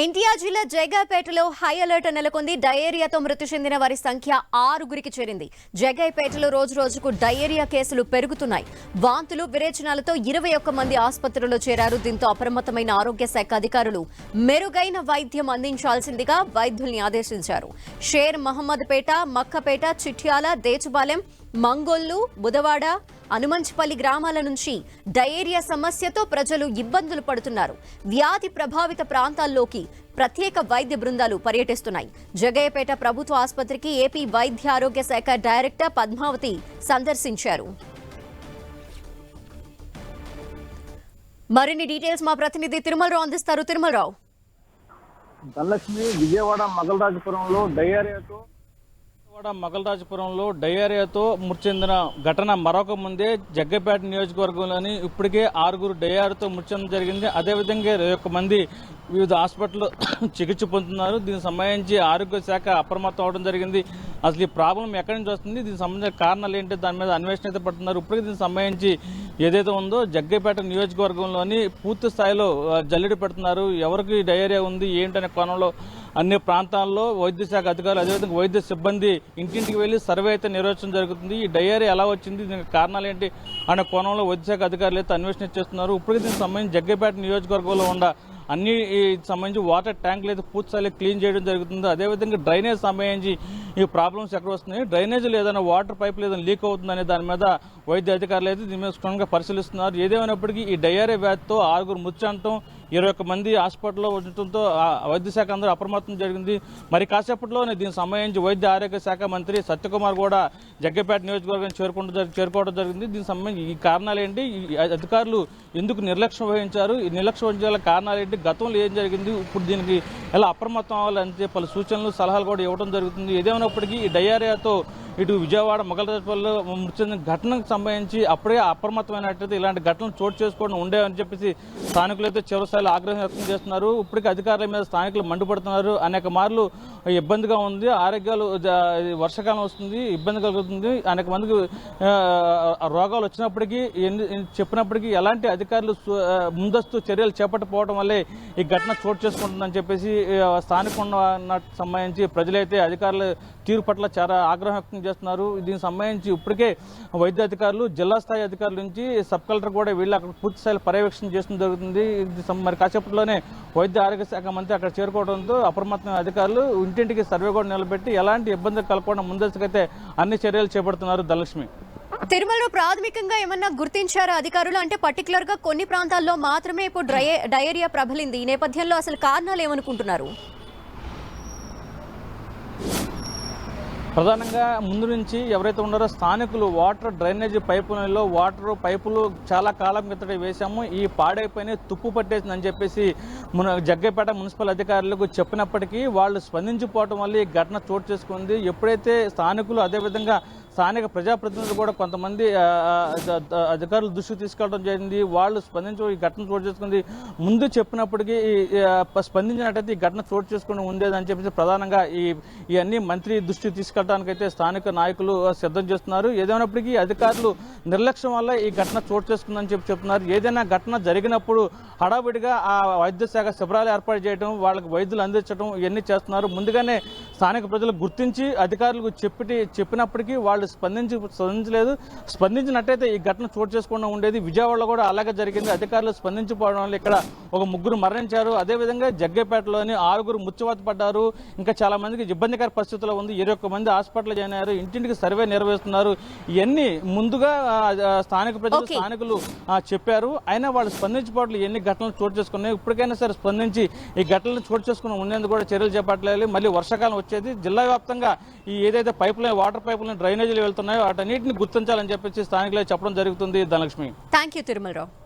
ఎన్టీఆర్ జిల్లా జైగాపేటలో high alert నెలకొంది. డయేరియాతో మృతి చెందిన వారి సంఖ్య ఆరుగురికి చేరింది. జైగాపేటలో రోజు రోజుకు డయేరియా కేసులు పెరుగుతున్నాయి. వాంతులు విరేచనాలతో ఇరవై ఒక్క మంది ఆసుపత్రిలో చేరారు. దీంతో అప్రమత్తమైన ఆరోగ్య శాఖ అధికారులు మెరుగైన వైద్యం అందించాల్సిందిగా వైద్యుల్ని ఆదేశించారు. షేర్ మహమ్మద్పేట మక్కపేట చిట్యాల దేచుపాలెం మంగోల్లు బుధవాడ అనుమంచిపల్లి గ్రామాల నుంచి డయేరియా సమస్యతో ప్రజలు ఇబ్బందులు పడుతున్నారు. వ్యాధి ప్రభావిత ప్రాంతాల్లోకి ప్రత్యేక వైద్య బృందాలు పర్యటిస్తున్నాయి. జగయ్యపేట ప్రభుత్వ ఆసుపత్రికి ఏపీ వైద్య ఆరోగ్య శాఖ డైరెక్టర్ పద్మావతి సందర్శించారు. మరిన్ని డీటెయిల్స్ మా ప్రతినిధి తిరుమలరావు అందిస్తారు. తిరుమలరావు. ధనలక్ష్మి విజయవాడ మగలరాజపురంలో డయేరియాతో విజయవాడ మగలరాజపురంలో డయేరియాతో మృతి చెందిన ఘటన మరొక ముందే జగ్గపేట నియోజకవర్గంలోని ఇప్పటికే ఆరుగురు డయేరియాతో మృతి చెందడం జరిగింది అదేవిధంగా ఇరవై ఒక్క మంది వివిధ హాస్పిటల్లో చికిత్స పొందుతున్నారు. దీనికి సంబంధించి ఆరోగ్య శాఖ అప్రమత్తం అవడం జరిగింది. అసలు ఈ ప్రాబ్లం ఎక్కడి నుంచి వస్తుంది? దీనికి సంబంధించిన కారణాలు ఏంటి? దాని మీద అన్వేషణ అయితే పడుతున్నారు. ఇప్పటికే దీనికి సంబంధించి ఏదైతే ఉందో జగ్గపేట నియోజకవర్గంలోని పూర్తి స్థాయిలో ఆ, పెడుతున్నారు. ఎవరికి డయేరియా ఉంది? ఏంటనే కోణంలో అన్ని ప్రాంతాల్లో వైద్య శాఖ అధికారులు అదేవిధంగా వైద్య సిబ్బంది ఇంటింటికి వెళ్ళి సర్వే అయితే నిర్వహించడం జరుగుతుంది. ఈ డయేరియా ఎలా వచ్చింది? దీనికి కారణాలు ఏంటి? అనే కోణంలో వైద్య శాఖ అధికారులు అయితే అన్వేషణ చేస్తున్నారు. ఇప్పటికీ దీనికి సంబంధించి జగ్గపేట నియోజకవర్గంలో ఉన్న అన్ని ఈ సంబంధించి వాటర్ ట్యాంకులు అయితే పూర్తి క్లీన్ చేయడం జరుగుతుంది. అదేవిధంగా డ్రైనేజ్ సంబంధించి ఈ ప్రాబ్లమ్స్ ఎక్కడ వస్తున్నాయి? డ్రైనేజీలు ఏదైనా వాటర్ పైపులు ఏదైనా లీక్ అవుతుందనే దాని మీద వైద్య అధికారులు అయితే దీని మీద క్షుణ్ణంగా పరిశీలిస్తున్నారు. ఏదేమైనప్పటికీ ఈ డయేరియా వ్యాధితో ఆరుగురు మృతి చెందడం ఇరవై ఒక్క మంది హాస్పిటల్లో ఉండటంతో ఆ వైద్య శాఖ అందరూ అప్రమత్తం జరిగింది. మరి కాసేపట్లోనే దీనికి సంబంధించి వైద్య ఆరోగ్య శాఖ మంత్రి సత్యకుమార్ కూడా జగ్గపేట నియోజకవర్గం చేరుకుంటూ చేరుకోవడం జరిగింది. దీనికి సంబంధించి ఈ కారణాలు ఏంటి ఈ అధికారులు ఎందుకు నిర్లక్ష్యం వహించారు? ఈ నిర్లక్ష్యం వహించాల కారణాలు ఏంటి గతంలో ఏం జరిగింది? ఇప్పుడు దీనికి ఎలా అప్రమత్తం అవ్వాలంటే పలు సూచనలు సలహాలు కూడా ఇవ్వడం జరుగుతుంది. ఏదేమైనప్పటికీ ఈ డయేరియాతో ఇటు విజయవాడ మొగలరాజపల్లిలో మృతి చెందిన ఘటనకు సంబంధించి అప్పుడే అప్రమత్తమైనట్లయితే ఇలాంటి ఘటనలు చోటు చేసుకోవడం ఉండేవని చెప్పేసి స్థానికులు అయితే చివరిస్థాయిలో ఆగ్రహం వ్యక్తం చేస్తున్నారు. ఇప్పటికీ అధికారుల మీద స్థానికులు మండిపడుతున్నారు. అనేక మార్లు ఇబ్బందిగా ఉంది ఆరోగ్యాలు వర్షాకాలం వస్తుంది ఇబ్బంది కలుగుతుంది. అనేక మందికి రోగాలు వచ్చినప్పటికీ చెప్పినప్పటికీ ఎలాంటి అధికారులు ముందస్తు చర్యలు చేపట్టకపోవడం వల్లే ఈ ఘటన చోటు చేసుకుంటుందని చెప్పేసి ఆ, స్థానిక సంబంధించి ప్రజలైతే అధికారుల తీరు పట్ల చాలా ఆగ్రహం వ్యక్తం చేస్తున్నారు. దీనికి సంబంధించి ఇప్పటికే వైద్య అధికారులు జిల్లా స్థాయి అధికారుల నుంచి సబ్ కలెక్టర్ కూడా వీళ్ళు అక్కడ పూర్తి స్థాయిలో పర్యవేక్షణ చేస్తడం జరుగుతుంది. ఇది మరి కాసేపట్లోనే వైద్య ఆరోగ్య శాఖ మంత్రి అక్కడ చేరుకోవడంతో అప్రమత్తమైన అధికారులు ఇంటింటికి సర్వే కూడా నిలబెట్టి ఎలాంటి ఇబ్బందులు కలగకుండా ముందస్తుకైతే అన్ని చర్యలు చేపడుతున్నారు ధనలక్ష్మి తిరుమలలో ప్రాథమికంగా ఏమన్నా గుర్తించారా అధికారులు? అంటే పర్టికులర్గా కొన్ని ప్రాంతాల్లో మాత్రమే ఇప్పుడు డయేరియా ప్రబలింది. ఈ నేపథ్యంలో అసలు కారణాలు ఏమనుకుంటున్నారు? ప్రధానంగా ముందు నుంచి ఎవరైతే ఉన్నారో స్థానికులు వాటర్ డ్రైనేజీ పైపులలో వాటర్ పైపులు చాలా కాలం క్రితట వేశాము. ఈ పాడైపోయిన తుప్పు పట్టేసిందని చెప్పేసి మన జగ్గపేట మున్సిపల్ అధికారులకు చెప్పినప్పటికీ వాళ్ళు స్పందించిపోవటం వల్ల ఈ ఘటన చోటు చేసుకుంది. ఎప్పుడైతే స్థానికులు అదేవిధంగా స్థానిక ప్రజాప్రతినిధులు కూడా కొంతమంది అధికారులు దృష్టికి తీసుకెళ్ళడం జరిగింది. వాళ్ళు స్పందించి ఈ ఘటన చోటు చేసుకుంది. ముందు చెప్పినప్పటికీ ఈ, స్పందించినట్టయితే ఈ ఘటన చోటు చేసుకుని ఉండేదని చెప్పేసి ప్రధానంగా ఈ ఇవన్నీ మంత్రి దృష్టికి తీసుకెళ్ళడానికి అయితే స్థానిక నాయకులు సిద్ధం చేస్తున్నారు. ఏదైనప్పటికీ అధికారులు నిర్లక్ష్యం వల్ల ఈ ఘటన చోటు చేసుకుందని చెప్పి చెప్తున్నారు. ఏదైనా ఘటన జరిగినప్పుడు హడావిడిగా ఆ వైద్య శాఖ శిబిరాలు ఏర్పాటు చేయడం వాళ్ళకి వైద్యులు అందించడం ఇవన్నీ చేస్తున్నారు. ముందుగానే స్థానిక ప్రజలు గుర్తించి అధికారులకు చెప్పి చెప్పినప్పటికీ వాళ్ళు స్పందించి స్పందించలేదు. స్పందించినట్టయితే ఈ ఘటన చోటు చేసుకుండా ఉండేది. విజయవాడలో కూడా అలాగే జరిగింది. అధికారులు స్పందించిపోవడం వల్ల ఇక్కడ ఒక ముగ్గురు మరణించారు. అదేవిధంగా జగ్గేపేటలోని ఆరుగురు ముచ్చవాత పడ్డారు. ఇంకా చాలా మందికి ఇబ్బందికర పరిస్థితుల్లో ఉంది. ఇరవై ఒక్క మంది హాస్పిటల్ జాయిన్ అయ్యారు. ఇంటింటికి సర్వే నిర్వహిస్తున్నారు. ఇవన్నీ ముందుగా స్థానిక ప్రజలు. స్థానికులు చెప్పారు. అయినా వాళ్ళు స్పందించుకోవట్లు ఎన్ని ఘటనలు చోటు చేసుకున్నాయి. ఇప్పటికైనా సరే స్పందించి ఈ ఘటనలు చోటు చేసుకుని ఉండేందుకు కూడా చర్యలు చేపట్టలేదు. మళ్ళీ వర్షాకాలం వచ్చేది. జిల్లా వ్యాప్తంగా ఈ ఏదైతే pipeline water pipeline డ్రైనేజీలు వెళ్తున్నాయో వాటన్నిటిని గుర్తించాలని చెప్పేసి స్థానికులు చెప్పడం జరుగుతుంది. ధనలక్ష్మి. Thank you Tirumalarao.